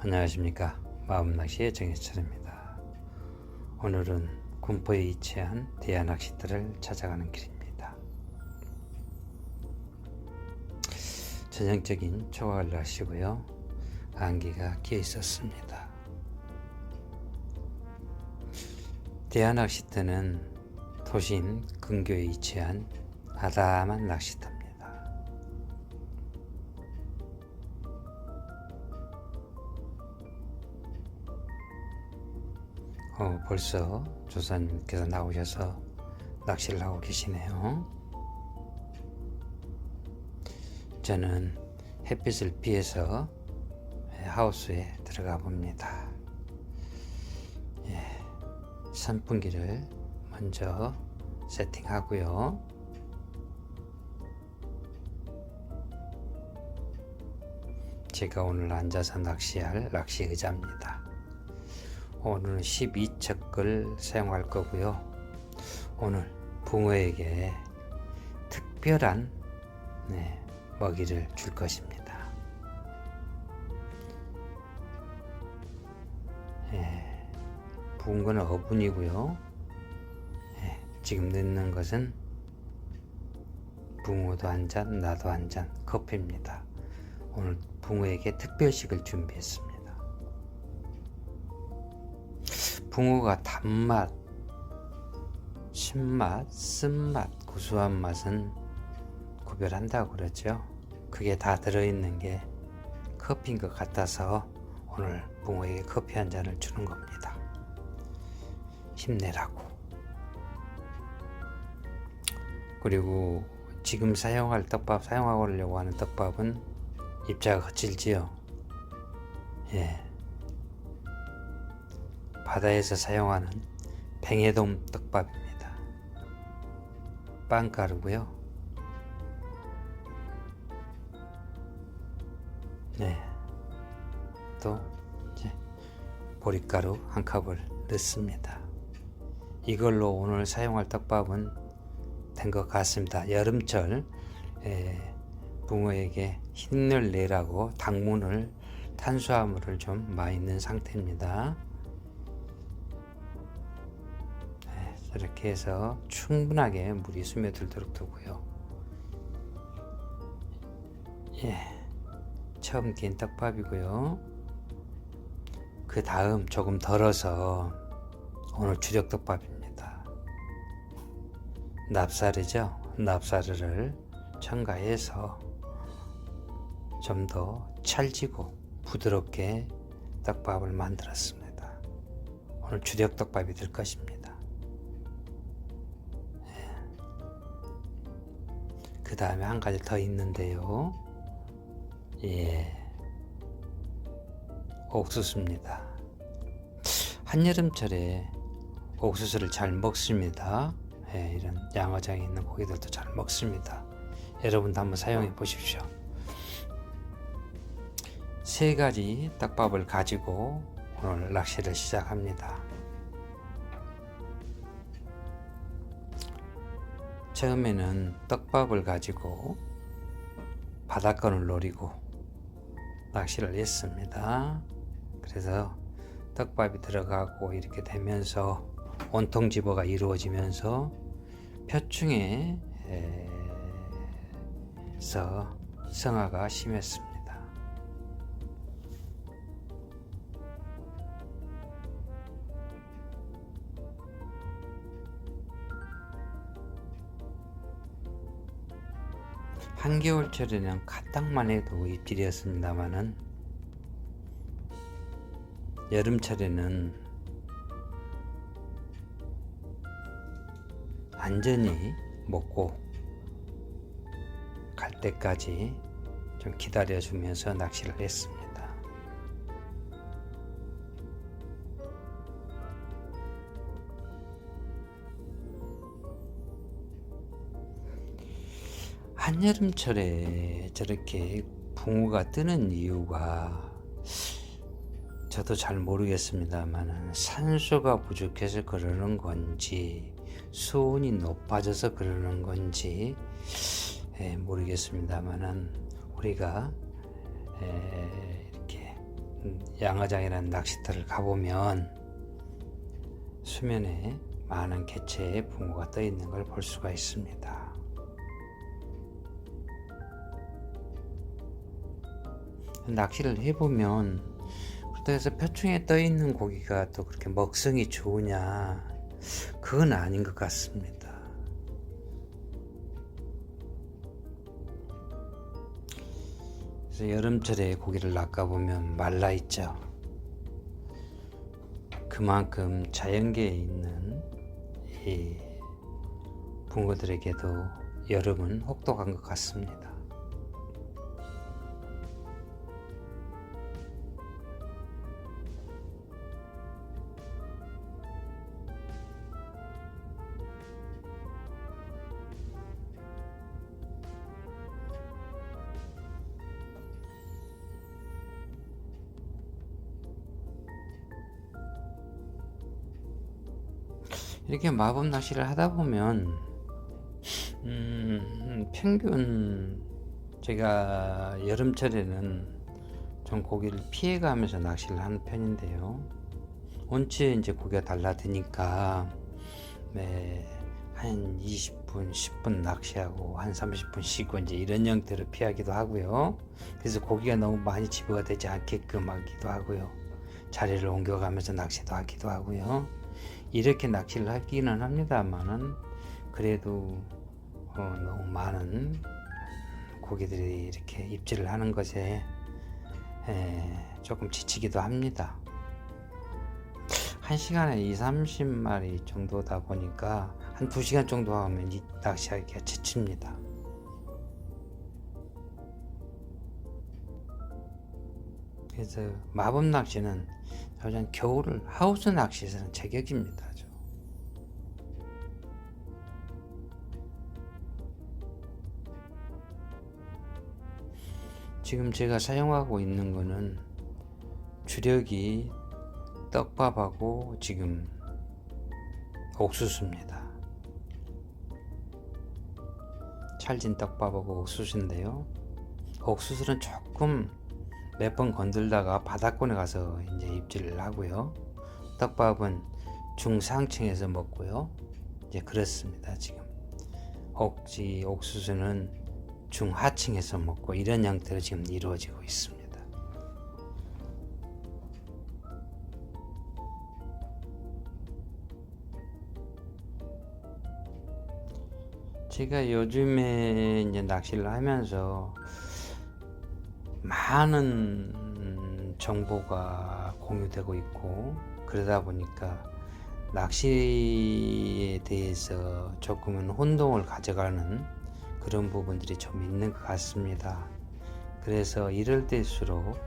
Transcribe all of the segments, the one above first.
안녕하십니까. 마음낚시의 정해철입니다. 오늘은 군포에 위치한 대야낚시터를 찾아가는 길입니다. 전형적인 초가을 날씨고요. 안개가 끼어 있었습니다. 대야낚시터는 도심 근교에 위치한 아담한 낚시터입니다 어, 벌써 조사님께서 나오셔서 낚시를 하고 계시네요. 저는 햇빛을 피해서 하우스에 들어가 봅니다. 예, 선풍기를 먼저 세팅하고요. 제가 오늘 앉아서 낚시할 낚시 의자입니다. 오늘은 12척을 사용할 거고요. 오늘 붕어에게 특별한 네, 먹이를 줄 것입니다. 예, 붕어는 어분이고요. 예, 지금 넣는 것은 붕어도 한 잔, 나도 한 잔 커피입니다. 오늘 붕어에게 특별식을 준비했습니다. 붕어가 단맛, 신맛, 쓴맛, 고소한 맛은 구별한다고 그러죠. 그게 다 들어있는 게 커피인 것 같아서 오늘 붕어에게 커피 한 잔을 주는 겁니다. 힘내라고. 그리고 지금 사용할 떡밥, 사용하려고 하는 떡밥은 입자가 거칠지요. 예. 바다에서 사용하는 뱅에돔 떡밥입니다. 빵가루고요. 네. 또 이제 보리가루 한 컵을 넣습니다. 이걸로 오늘 사용할 떡밥은 된 것 같습니다. 여름철 에, 붕어에게 힘을 내라고 당분을 탄수화물을 좀 많이 넣은 상태입니다. 이렇게 해서 충분하게 물이 스며들도록 두고요. 예, 처음 낀 떡밥이고요. 그 다음 조금 덜어서 오늘 주력 떡밥입니다. 납사르죠? 납사르를 첨가해서 좀 더 찰지고 부드럽게 떡밥을 만들었습니다. 오늘 주력 떡밥이 될 것입니다. 다음에 한 가지 더 있는데요. 예. 옥수수입니다. 한여름철에 옥수수를 잘 먹습니다. 예, 이런 양어장에 있는 고기들도 잘 먹습니다. 여러분도 한번 사용해 보십시오. 세 가지 떡밥을 가지고 오늘 낚시를 시작합니다. 처음에는 떡밥을 가지고 바닷권을 노리고 낚시를 했습니다. 그래서 떡밥이 들어가고 이렇게 되면서 온통 집어가 이루어지면서 표층에서 성화가 심했습니다. 한겨울철에는 가딱만 해도 입질이었습니다만은 여름철에는 안전히 먹고 갈 때까지 좀 기다려주면서 낚시를 했습니다. 한여름철에 저렇게 붕어가 뜨는 이유가 저도 잘 모르겠습니다만 산소가 부족해서 그러는 건지 수온이 높아져서 그러는 건지 에, 모르겠습니다만은 우리가 에, 이렇게 음, 양어장이라는 낚시터를 가보면 수면에 많은 개체의 붕어가 떠 있는 걸 볼 수가 있습니다. 낚시를 해보면 그래서 표충에 떠 있는 고기가 또 그렇게 먹성이 좋으냐 그건 아닌 것 같습니다. 그래서 여름철에 고기를 낚아보면 말라 있죠. 그만큼 자연계에 있는 이 붕어들에게도 여름은 혹독한 것 같습니다. 이렇게 마법 낚시를 하다 보면 음, 평균 제가 여름철에는 좀 고기를 피해가면서 낚시를 하는 편인데요. 원체 이제 고기가 달라드니까 네, 한 20분, 10분 낚시하고 한 30분 쉬고 이제 이런 형태로 피하기도 하고요. 그래서 고기가 너무 많이 집어가 되지 않게끔 하기도 하고요. 자리를 옮겨가면서 낚시도 하기도 하고요. 이렇게 낚시를 하기는 합니다만은 그래도 어, 너무 많은 고기들이 이렇게 입질을 하는 것에 에, 조금 지치기도 합니다. 한 시간에 2, 30마리 정도다 보니까 한 2시간 정도 하면 이 낚시하기가 지칩니다. 그래서 마법 낚시는 가장 겨울을 하우스 낚시에서는 제격입니다. 저. 지금 제가 사용하고 있는 거는 주력이 떡밥하고 지금 옥수수입니다. 찰진 떡밥하고 옥수수인데요. 옥수수는 조금 몇 번 건들다가 바닥권에 가서 이제 입질을 하고요. 떡밥은 중상층에서 먹고요. 이제 그렇습니다. 지금 옥지 옥수수는 중하층에서 먹고 이런 형태로 지금 이루어지고 있습니다. 제가 요즘에 이제 낚시를 하면서 많은 정보가 공유되고 있고 그러다 보니까 낚시에 대해서 조금은 혼동을 가져가는 그런 부분들이 좀 있는 것 같습니다. 그래서 이럴 때일수록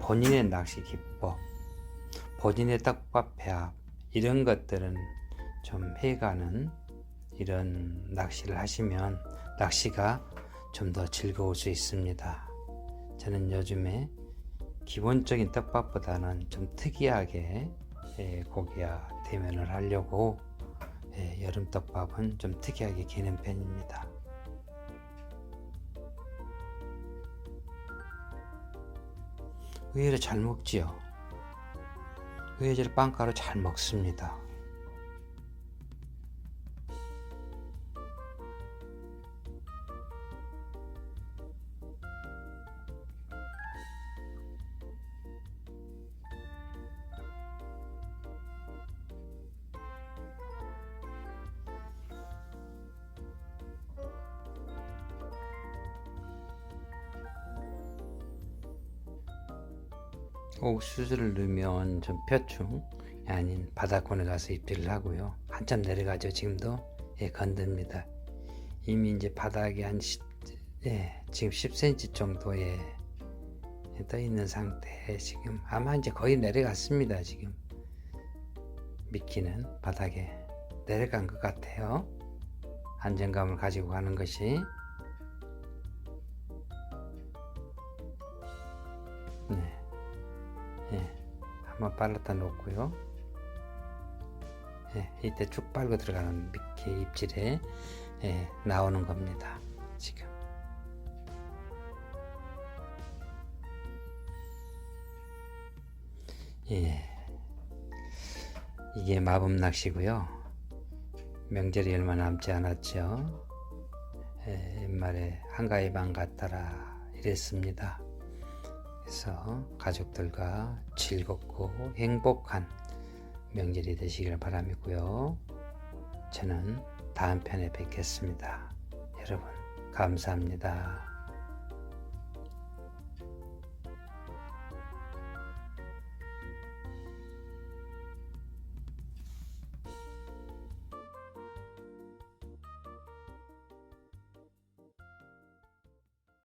본인의 낚시 기법, 본인의 떡밥 배합 이런 것들은 좀 해가는 이런 낚시를 하시면 낚시가 좀 더 즐거울 수 있습니다. 저는 요즘에 기본적인 떡밥보다는 좀 특이하게 예, 고기와 대면을 하려고 예, 여름 떡밥은 좀 특이하게 기는 편입니다. 의외로 잘 먹지요. 의외로 빵가루 잘 먹습니다. 옥수수를 넣으면 좀 표충 아닌 바닥권에 가서 입질을 하고요. 한참 내려가죠. 지금도 예, 건듭니다. 이미 이제 바닥에 한 10, 예, 지금 10cm 정도에 떠 있는 상태 지금 아마 이제 거의 내려갔습니다. 지금 미끼는 바닥에 내려간 것 같아요. 안정감을 가지고 가는 것이 예, 한번 빨았다 놓고요. 예, 이때 쭉 빨고 들어가는 미끼 입질에 예, 나오는 겁니다. 지금. 예. 이게 마법 낚시고요. 명절이 얼마 남지 않았죠. 예, 옛말에 한가위 방 같더라 이랬습니다. 그래서 가족들과 즐겁고 행복한 명절이 되시길 바라고요. 저는 다음 편에 뵙겠습니다. 여러분 감사합니다.